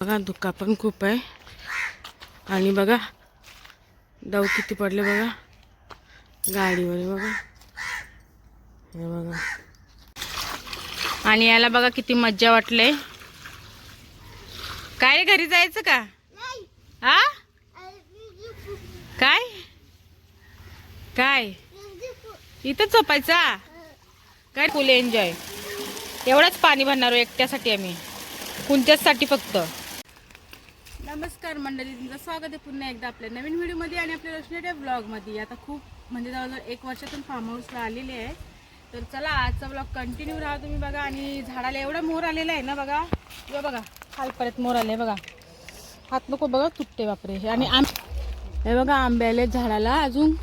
बघा धुका पण खूप आहे. आणि बघा दव किती पडले बघा. गाडीवर बघा. हे बघा. आणि याला बघा किती मज्जा वाटले. काय घरी जायचं का? हा? काय? काय? इथं झोपायचा? काय फुल एन्जॉय? एवढंच पाणी भरणार एकट्यासाठी आम्ही. कुंच्यासाठी फक्त? नमस्कार मंडळी तुमचं स्वागत आहे पुन्हा एकदा आपल्या नवीन व्हिडिओमध्ये आणि आपल्या रोशनेच्या ब्लॉगमध्ये आता खूप म्हणजे जवळजवळ एक वर्षातून फार्म हाऊसला आलेले आहे. तर चला आजचा ब्लॉग कंटिन्यू राहा तुम्ही बघा. आणि झाडाला एवढा मोर आलेला आहे ना बघा. हे बघा खाल परत मोर आले बघा. हात नको बघा तुटते बापरे. हे आणि आम हे बघा आंबे आले झाडाला अजून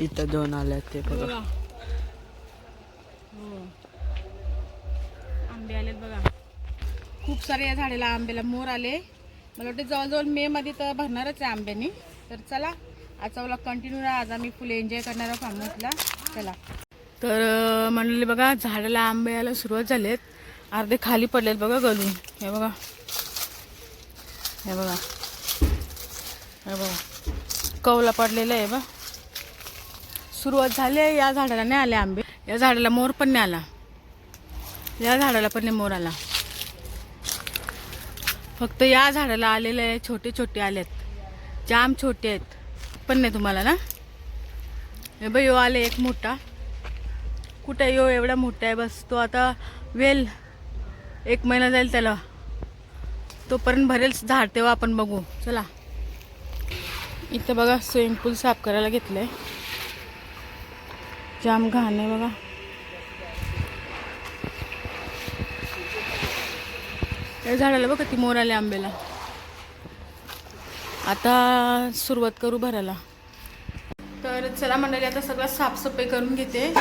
इथं दोन आले ते बघा. हो. आंबे आलेत बघा. खूप सारे या झाडाला आंब्याला मोर आले. मला वाटतं जवळजवळ मे मध्ये तर भरणारच आहे आंब्यानी. तर चला आजचा ब्लॉग कंटिन्यू राहा. आज आम्ही फुल एन्जॉय करणार आहोत फार्म चला. तर म्हणले बघा झाडाला आंबे यायला सुरुवात झालेत. अर्धे खाली पडलेत बघा गलून हे बघा. हे बघा. हे बघा. कवला पडलेला आहे बा सुरुवात झाली आहे. या झाडाला नाही आले आंबे. या झाडाला मोर पण नाही आला. या झाडाला पण नाही मोर आला. फक्त या झाडाला आलेले आहे छोटे छोटे आहेत जाम छोटे आहेत. पण नाही तुम्हाला ना? हे बाई यो आले एक मोठा. कुठे यो? एवढा मोठा आहे बस. तो आता वेल. एक महिना जाईल त्याला. तोपर्यंत भरेल झाड तेव्हा आपण बघू. चला. इथं बघा स्विमिंग पूल साफ करायला घेतलं आहे जाम घाण आहे बघा. या झाडाला बघा ती मोर आले आंब्याला. आता सुरुवात करू भरायला. तर चला मंडळी आता सगळं साफसफाई करून घेते.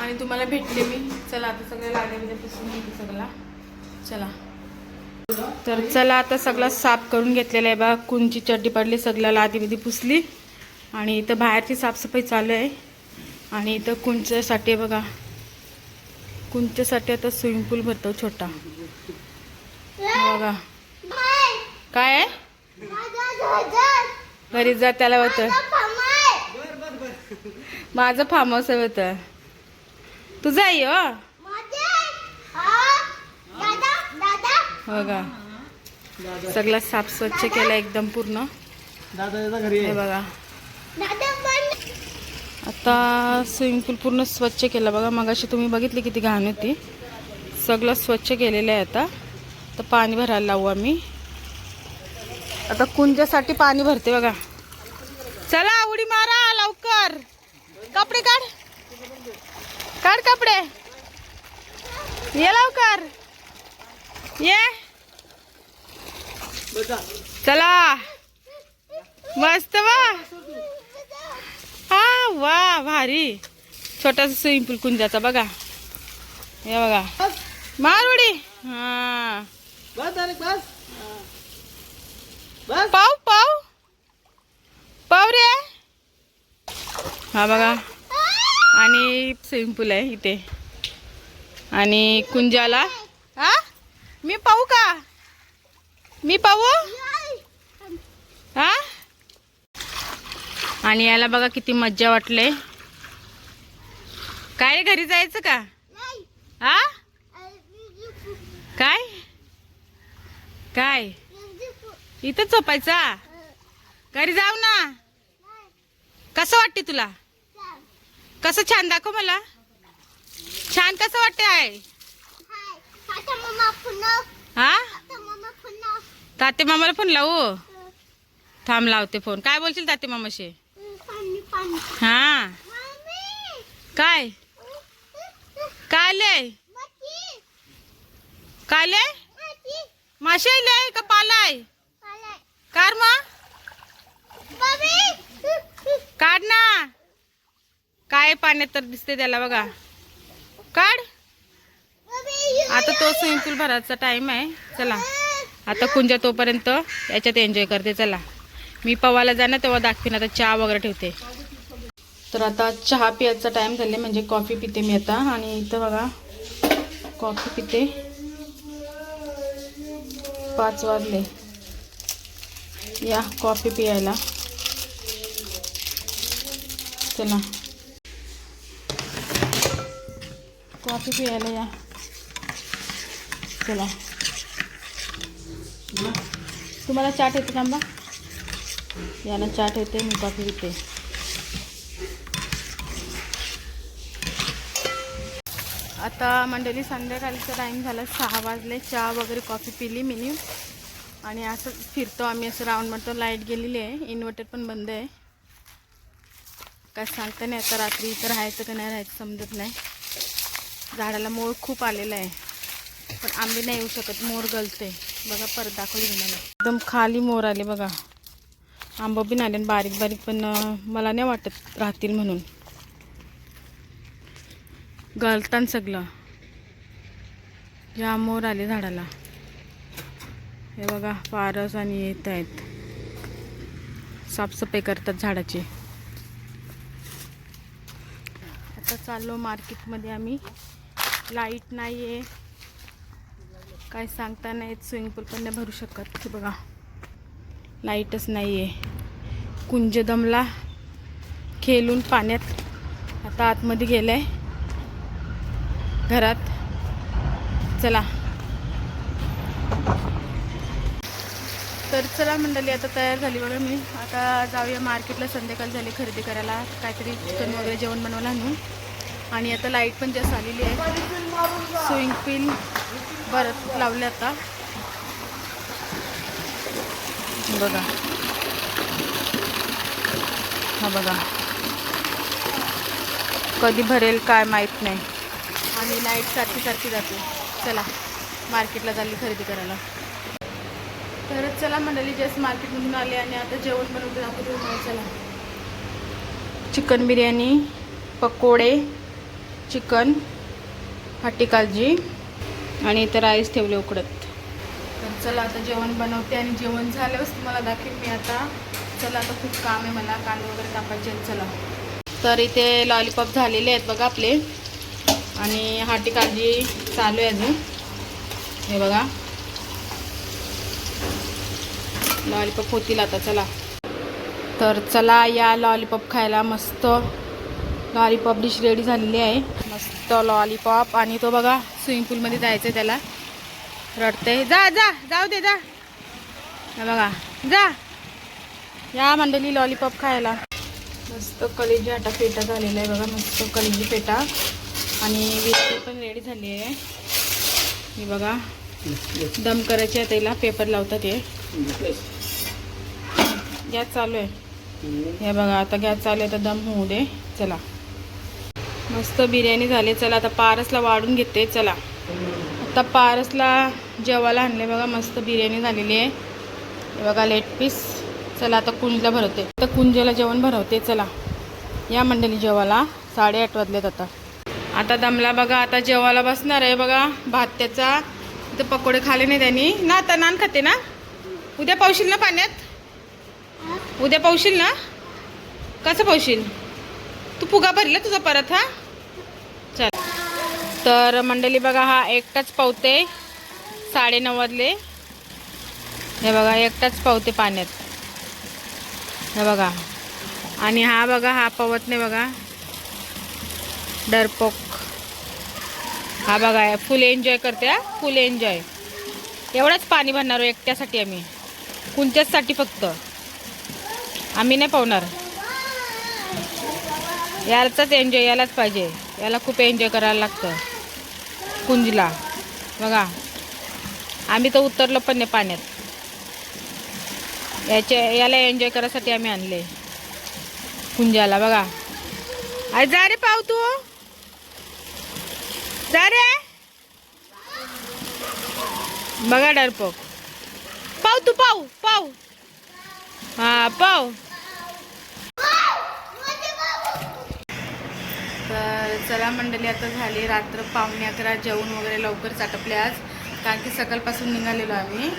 आणि तुम्हाला भेटले मी. चला आता सगळ्या लाड्यामध्ये पुसून घेते सगळा. चला. तर चला आता सगळं साफ करून घेतलेलं आहे बा कुंची चड्डी पडली सगळ्या लादीमध्ये पुसली. आणि इथं बाहेरची साफसफाई चालू आहे. आणि इथं कुंच्यासाठी बघा. कुंच्यासाठी आता स्विमिंग पूल भरतो छोटा. बघा. काय आहे? घरी जा त्याला होतं माझं फार्म हाऊस आहे होतं तुझं आई हो? बघा. सगळं साफ स्वच्छ केलं एकदम पूर्ण. दादा घरी हे बघा. आता स्विमिंग पूल पूर्ण स्वच्छ केलं. बघा मगाशी तुम्ही बघितली किती घाण होती. सगळं स्वच्छ केलेलं आहे आता. तर पाणी भरायला लावू आम्ही. आता कुंजासाठी पाणी भरते बघा. चला उडी मारा लवकर. कपडे काढ. काढ कपडे. ये लवकर. ये. चला. मस्त वा. हा वा भारी. छोटासा स्विमिंग पूल कुंजाचा बघा. हे बघा. मार उडी हा. बस अरे बस. बस. पाव पाव पाव रे. हा बघा. आणि स्विमिंग पूल आहे इथे. आणि कुंजाला. हा? मी पाहू का? मी पाहू? हा? आणि याला बघा किती मज्जा वाटले. काय रे घरी जायचं का? हा? काय? काय? इथं झोपायचा? घरी जाऊ ना. कसं वाटते तुला? कसं छान दाखव मला. छान कसं वाटते आहे? हा? ताते मामाला फोन लावू? थांब लावते फोन काय बोलशील ताते मामाशी हा? काय? काय लय काय आलंय? मासे आले का पालाय? कार मग. काढ ना. काय पाण्यात तर दिसते त्याला बघा. काढ. आता तो स्विमिंग पूल भरायचा टाइम आहे. चला. आता कुंजा तोपर्यंत याच्यात एन्जॉय करते. चला. मी पवायला जाणार तेव्हा दाखवीन. आता चहा वगैरे ठेवते. तर आता चहा पियाचा टाइम झाले म्हणजे कॉफी पिते मी आता. आणि इथं बघा. कॉफी पिते. पाच वाजले. या कॉफी पियायला. चला. कॉफी पियायला या. चला. तुम्हाला चाट येते का आंबा याला चाट येते मी कॉफी पिते. आता मंडळी संध्याकाळचा टाईम झाला सहा वाजले. चहा वगैरे कॉफी पिली मिनी आणि असं फिरतो आम्ही असं राऊंड मारतो लाइट गेलेली आहे. इन्व्हर्टर पण बंद आहे. काय सांगता नाही आता रात्री इथं राहायचं का नाही राहायचं समजत नाही. झाडाला मोर खूप आलेला आहे. पण आंबे नाही येऊ शकत मोर गलते बघा परत दाखवली तुम्हाला. एकदम खाली मोर आले बघा. आंबं बी आले बारीक बारीक पण मला नाही वाटत राहतील म्हणून. गळतान सगळं. या मोर आले झाडाला. हे बघा पारस आणि येत आहेत. साफसफाई करतात झाडाची. आता चाललो मार्केटमध्ये आम्ही. लाइट नाही आहे काय सांगता नाही स्विमिंग पूल पण नाही भरू शकत. हे बघा लाईटच नाही आहे कुंज दमला खेळून पाण्यात आता आतमध्ये गेलं आहे घरात. चला. तर चला मंडळी आता तयार झाली बघा मी. आता जाऊया मार्केटला संध्याकाळ झाली खरेदी करायला. काहीतरी चिकन वगैरे जेवण बनवायला आणून. आणि आता लाइट पण जास्त आलेली आहे. स्विमिंग पूल बरं लावले आता. बघा. हा बघा. कधी भरेल काय माहीत नाही. आणि लाइट सारखी सारखी जाते. चला मार्केटला चालली खरेदी करायला. तर चला मंडळी जस्ट मार्केटमधून आले आणि आता जेवण बनवून दाखवतो चला. चिकन बिर्याणी पकोडे चिकन हट्टी कालजी आणि इथं राईस ठेवले उकडत. तर चला आता जेवण बनवते आणि जेवण झाल्यावरच तुम्हाला दाखवेन मी आता. चला आता खूप काम आहे मला कांदे वगैरे कापायचे आहेत चला. तर इथे लॉलीपॉप झालेले आहेत बघा आपले. आणि हाटी काळजी चालू आहे अजून. हे बघा. लॉलीपॉप होतील आता चला. तर चला या लॉलीपॉप खायला. मस्त लॉलीपॉप डिश रेडी झालेली आहे. मस्त लॉलीपॉप. आणि तो बघा स्विमिंग पूलमध्ये जायचं आहे त्याला. रडते जा जा जाऊ दे जा. हे बघा. जा. या मंडळी लॉलीपॉप खायला. मस्त कलेजी आटा पेटा झालेला आहे बघा. मस्त कलेजी पेटा. आणि विस्तर पण रेडी झाली आहे. हे बघा दम करायचे आहे त्याला पेपर लावतात हे. गॅस चालू आहे. हे बघा आता गॅस चालू आहे तर दम होऊ दे. चला. मस्त बिर्याणी झाली. चला आता पारसला वाढून घेते. चला. आता पारसला जेवायला आणले बघा मस्त बिर्याणी झालेली आहे. हे बघा लेट पीस चला आता कुंजला भरवते. आता कुंजला जेवण भरवते. चला. या मंडळी जेवायला. साडेआठ वाजलेत आता. आता दमला बघा आता जेवायला बसणार आहे बघा. भात त्याचा तर पकोडे खाले नाही त्यांनी. ना आता नान खाते ना. उद्या पावशील ना पाण्यात? उद्या पावशील ना? कसं पावशील? तू फुगा भरला तुझा परत हा? चल. तर मंडळी बघा हा एकटाच पावते. साडेनऊ वाजले. हे बघा एकटाच पावते पाण्यात. हे बघा. आणि हा बघा हा पवत नाही बघा. डरपोक. हा बघा फुल एन्जॉय करते हा. फुल एन्जॉय एवढंच पाणी भरणार हो, एकट्यासाठी आम्ही. कुंच्याचसाठी फक्त? आम्ही नाही पावणार. यालाच एन्जॉय यालाच पाहिजे. याला खूप एन्जॉय करायला लागतं. कुंजला. बघा. आम्ही तर उतरलो पण नाही पाण्यात. याच्या याला एन्जॉय करायसाठी आम्ही आणले. कुंजाला बघा. अरे जा रे पाव तू. जा रे बघा डरपोक. पाव तू पाव पाव हा पाव तर चला मंडळी आता झाली रात्र पावणे अकरा. जेवण वगैरे लवकर आटपले आज. कारण की सकाळपासून निघालेलो आम्ही.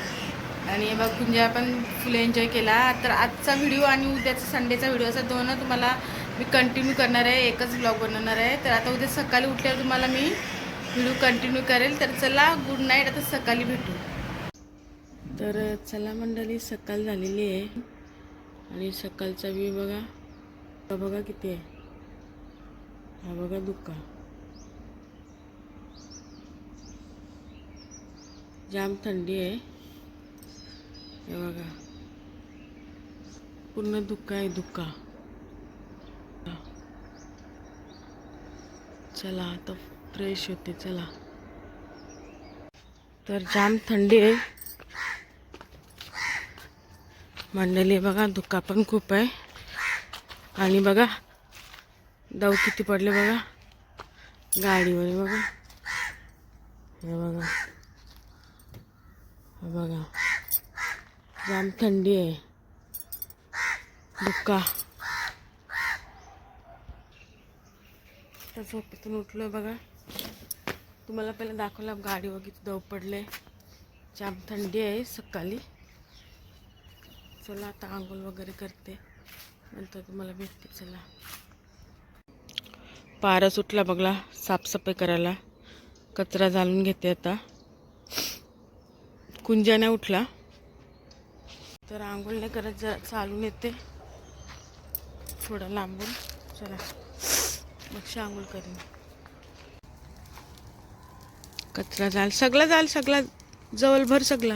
आणि बघ कुंजा पण फुल एन्जॉय केला. तर आजचा व्हिडिओ आणि उद्याचा संडेचा व्हिडिओ असा दोन तुम्हाला मी कंटिन्यू करणार आहे. एकच ब्लॉग बनवणार आहे. तर आता उद्या सकाळी उठल्यावर तुम्हाला मी व्हिडिओ कंटिन्यू करेल तर चला गुड नाईट आता सकाळी भेटू. तर चला मंडळी सकाळ झालेली आहे. आणि सकाळचा व्ह्यू बघा. हा बघा किती आहे. हा बघा दुःखा जाम थंडी आहे. हे बघा. पूर्ण दुःख आहे धुक्का चला आता फ्रेश होते चला. तर जाम थंडी आहे. मंडळी बघा धुका पण खूप आहे. आणि बघा दव किती पडले बघा. गाडीवर बघा. हे बघा. हे बघा. जाम थंडी आहे. धुका. तसं झोपेतून उठलो बघा. तुम्हाला पहिला दाखवला गाडी वगैरे दव पडले जाम थंडी आहे सकाळी. चला आता आंघोळ वगैरे करते. नंतर तुम्हाला भेटते चला. पारा सुटला बघला साफसफाई करायला. कचरा जाळून घेते आता. कुंजाने उठला. तर आंघोळ नाही करत जरा चालून येते. थोडं लांबून. चला. मग आंघोळ करेन. कचरा जाल सगळा जाल सगळा जवळभर सगळा.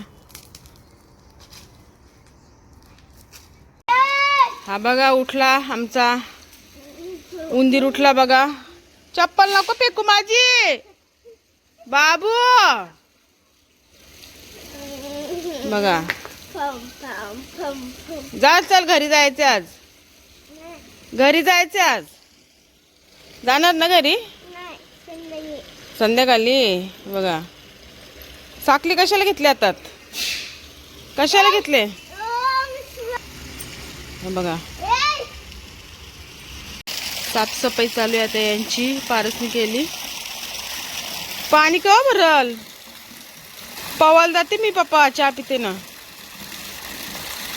हा बघा उठला आमचा. उंदीर उठला बघा. चप्पल नको फेकू माझी. बाबू. बघा. जा चल घरी जायचे आज. घरी जायचे आज. जाणार ना घरी? संध्याकाळी बघा. साखली कशाला घेतली आता कशाला घेतले? बघा. साफसफाई चालू आहे आता यांची पारसणी केली. पाणी का भरल? पवाल जाते मी पप्पा चहा पिते ना.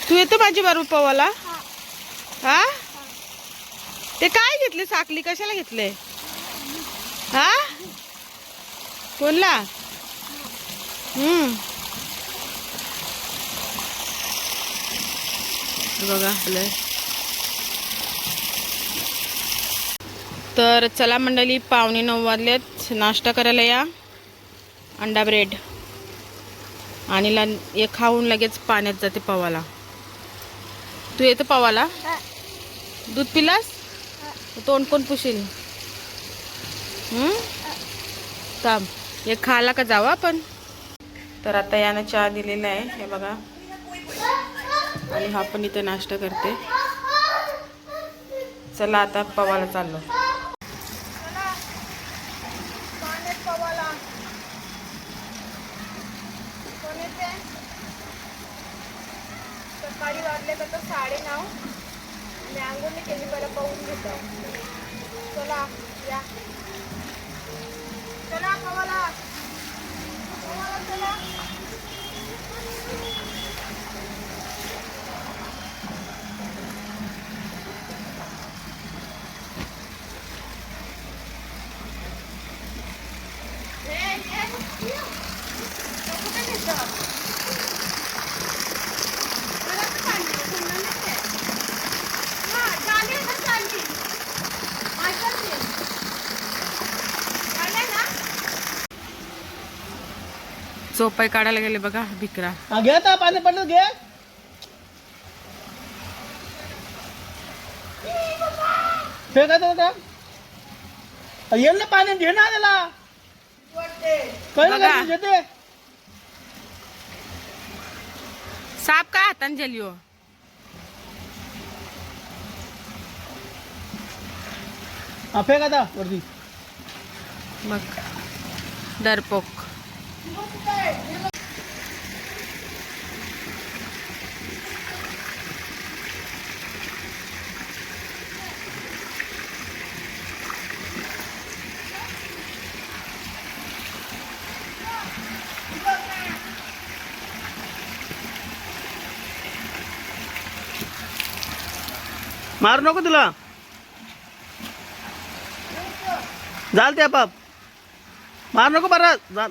तू येतो माझी बरोबर पवाला हा? ते काय घेतले? साखली कशाला घेतले? हा? कोणला? हम्म. बघा. तर चला मंडळी पावणे नऊ वाजलेत. नाश्ता करायला या. अंडा ब्रेड. आणि ला हे खाऊन लगेच पाण्यात जाते पवाला. तू येतो पवाला? दूध पिलास? तोंड कोण पुशील? हम्म? थांब. हे खाला का जावं आपण? तर आता यानं चहा दिलेला आहे हे बघा. आणि हा पण इथे नाश्ता करते. चला आता पवाला चाललो. चोपाई काढायला गेले बघा भिकरा घे आता पाणी पडलं घे फेकायचं का येईल ना पाणी घे ना त्याला कळलं का घेते साप काय हाताने झेलिओ हा फेक आता वरती मग डरपोक मारू नको तुला. जाल ते आपाप. मारू नको बरं जाल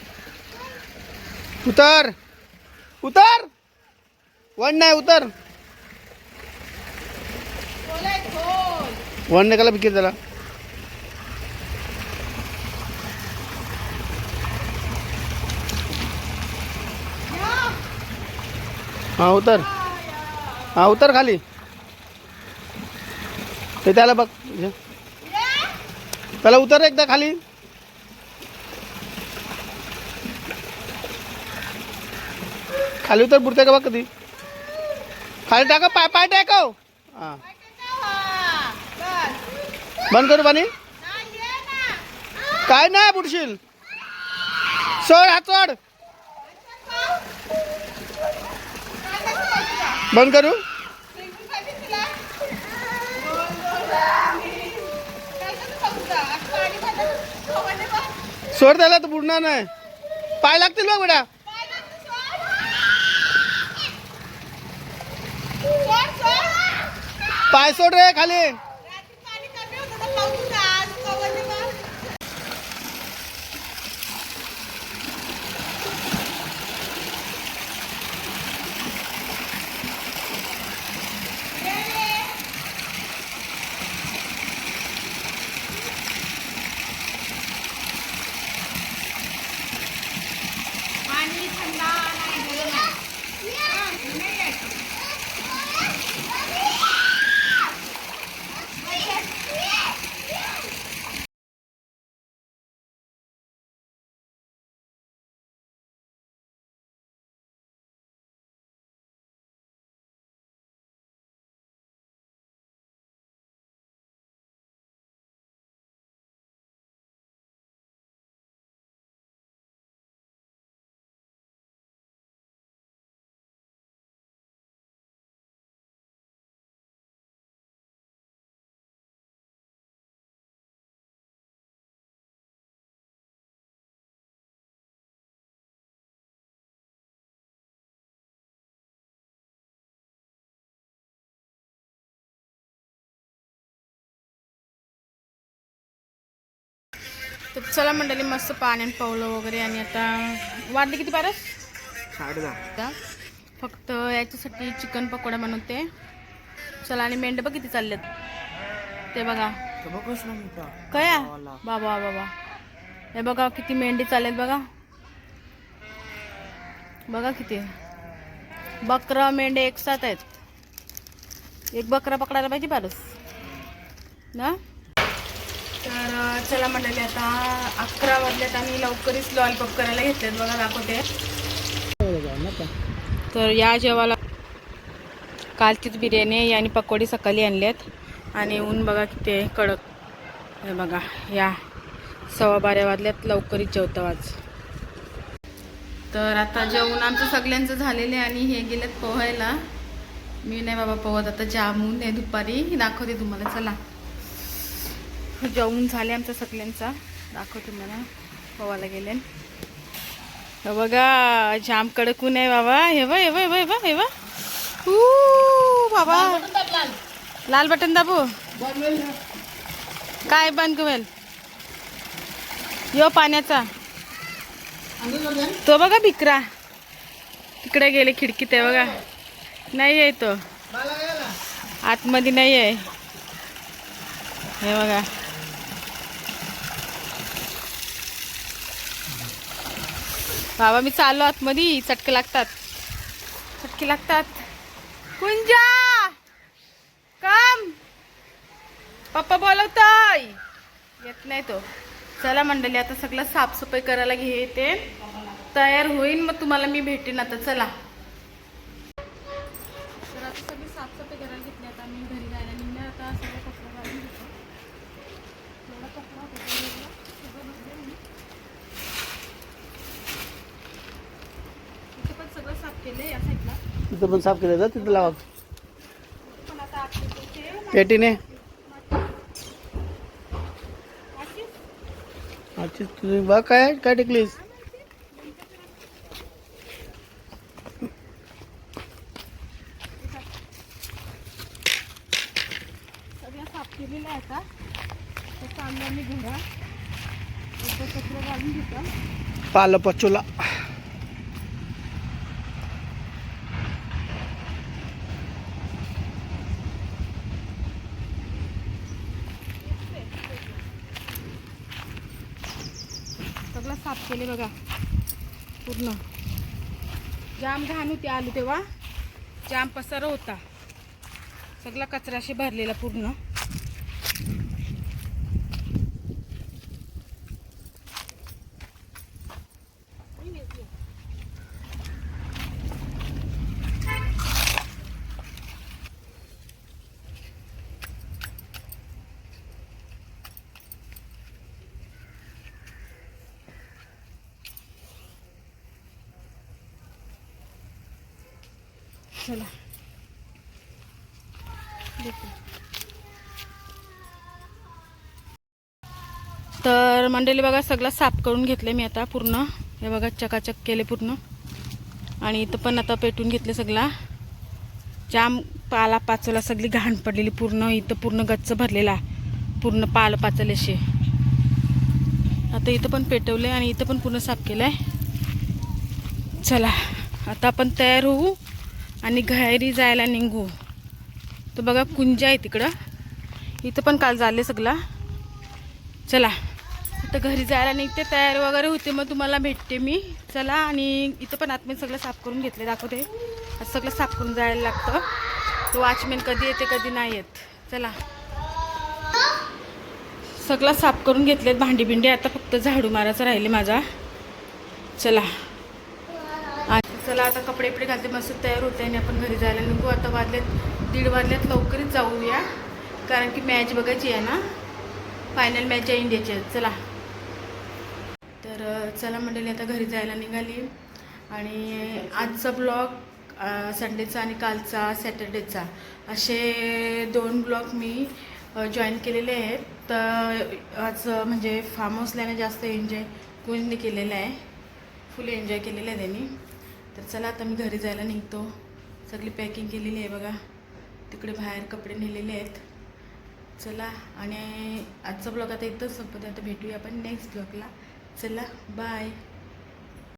उतर. उतर. वन नाही उतर. वन नाही कला बिकीर त्याला. हा उतर. हा उतर खाली. ते त्याला बघ. हे. त्याला उतर एकदा खाली. खाली उतर बुडते का बघ कधी? खाली टाका पाय पाय टाकव हो. हां. बंद करू पाणी? काय नाही बुडशील. सोड हात सोड. बंद करू? सोड त्याला तर बुडणार नाही. पाय लागतील बघ बेटा. पाय सोड रे खाली. तर चला मंडळी मस्त पाण्यात पावलं वगैरे आणि आता वाढली किती पारस? आता फक्त याच्यासाठी चिकन पकोडा बनवते चला आणि मेंढे बघ किती चाललेत. ते बघा. काय? बाबा बाबा हे बघा किती मेंढी चाललेत बघा. बघा किती. बकरा मेंढे एक साथ आहेत. एक बकरा पकडायला पाहिजे पारस. ना? तर चला मंडळी आता अकरा वाजल्यात आणि लवकरच लॉलीपॉप करायला घेतलेत बघा दाखवते. तर या जेवायला कालचीच बिर्याणी आणि पकोडी सकाळी आणल्यात आणि ऊन बघा किती कडक. हे बघा या. सव्वा बारा वाजल्यात लवकरच जेवतो आज. तर आता जेवण आमचं सगळ्यांचं झालेलं आहे आणि हे गेलेत पोहायला. मी नाही बाबा पोहत आता जामून आहे दुपारी. दाखवते तुम्हाला चला. जेवण झाले आमचा सगळ्यांचा. दाखवते मला. पोवायला गेले बघा जाम कडकून आहे बाबा? हे बा हे बा हे बा हे बा हे बाबा. लाल बटन दाबू. काय बंद करेल? यो पाण्याचा. तो बघा भिकरा तिकडे गेले खिडकीत आहे बघा. नाही आहे तो. आतमध्ये नाही आहे. हे बघा. बाबा मी चाललो आत मध्ये चटके लागतात. चटके लागतात. कुंजा! काम! पप्पा बोलवताय. येत नाही तो. चला मंडळी आता सगळं साफसफाई करायला घेते. तयार होईन मग तुम्हाला मी भेटेन आता. चला तर आता सगळी साफसफाई करायला घेतली आता मी घरी जायला निघणार आता सगळं कपडा घालून घेतो थोडा कपडा होता वेगळा, सगळं भरलंय मी. केले या साईडला तिथं पण साफ केलं जा तिथं लावा. पेटीने? अच्छा तुझी बघ काय काय टिकलीस? सगळ्या साफ केलेल्या आहेत आता तर चाललो मी घरा एकदा कचरा घालून घेतो. पाल पचोला सगळं साफ केले बघा पूर्ण जाम घाण होती आलो तेव्हा. जाम पसारा होता. सगळा कचराशी भरलेला पूर्ण चला देते. तर मंडळी बघा सगळं साफ करून घेतले मी आता पूर्ण. हे बघा चकाचक केले पूर्ण. आणि इथं पण आता पेटून घेतले सगळा. जाम पाला पाचोला सगळी घाण पडलेली पूर्ण इथं पूर्ण गच्च भरलेला. पूर्ण पालपाचल असे आता इथं पण पेटवले आणि इथं पण पूर्ण साफ केलंय. चला आता आपण तयार होऊ आणि घरी जायला निघू. तर बघा कुंज आहे तिकडं. इथं पण काल झाले सगळं. चला. आता घरी जायला निघते तयार वगैरे होते मग तुम्हाला भेटते मी. चला आणि इथं पण आतमध्ये सगळं साफ करून घेतले दाखवते. आता सगळं साफ करून जायला लागतं. तो वॉचमॅन कधी येते कधी नाही येत. चला. सगळं साफ करून घेतलेत भांडी बिंडी आता फक्त झाडू मारायचं राहिले माझा. चला. चला आता कपडे इपडे घालते मस्त तयार होते आणि आपण घरी जायला निघू. आता वाजल्यात दीड वाजल्यात लवकरच जाऊया. कारण की मॅच बघायची आहे ना. फायनल मॅच आहे इंडियाची. चला. तर चला मंडळी आता घरी जायला निघाली. आणि आजचा ब्लॉग संडेचा आणि कालचा सॅटर्डेचा. असे दोन ब्लॉग मी जॉईन केलेले आहेत. तर आज म्हणजे फार्म हाऊसल्याने जास्त एन्जॉय कोणी केलेलं आहे. फुल एन्जॉय केलेलं आहे त्यांनी. तर चला आता मी घरी जायला निघतो. सगळी पॅकिंग केलेली आहे बघा. तिकडे बाहेर कपडे नेलेले आहेत. चला आणि आजचा ब्लॉग आता इथंच संपत. आता भेटूया आपण नेक्स्ट ब्लॉगला. चला बाय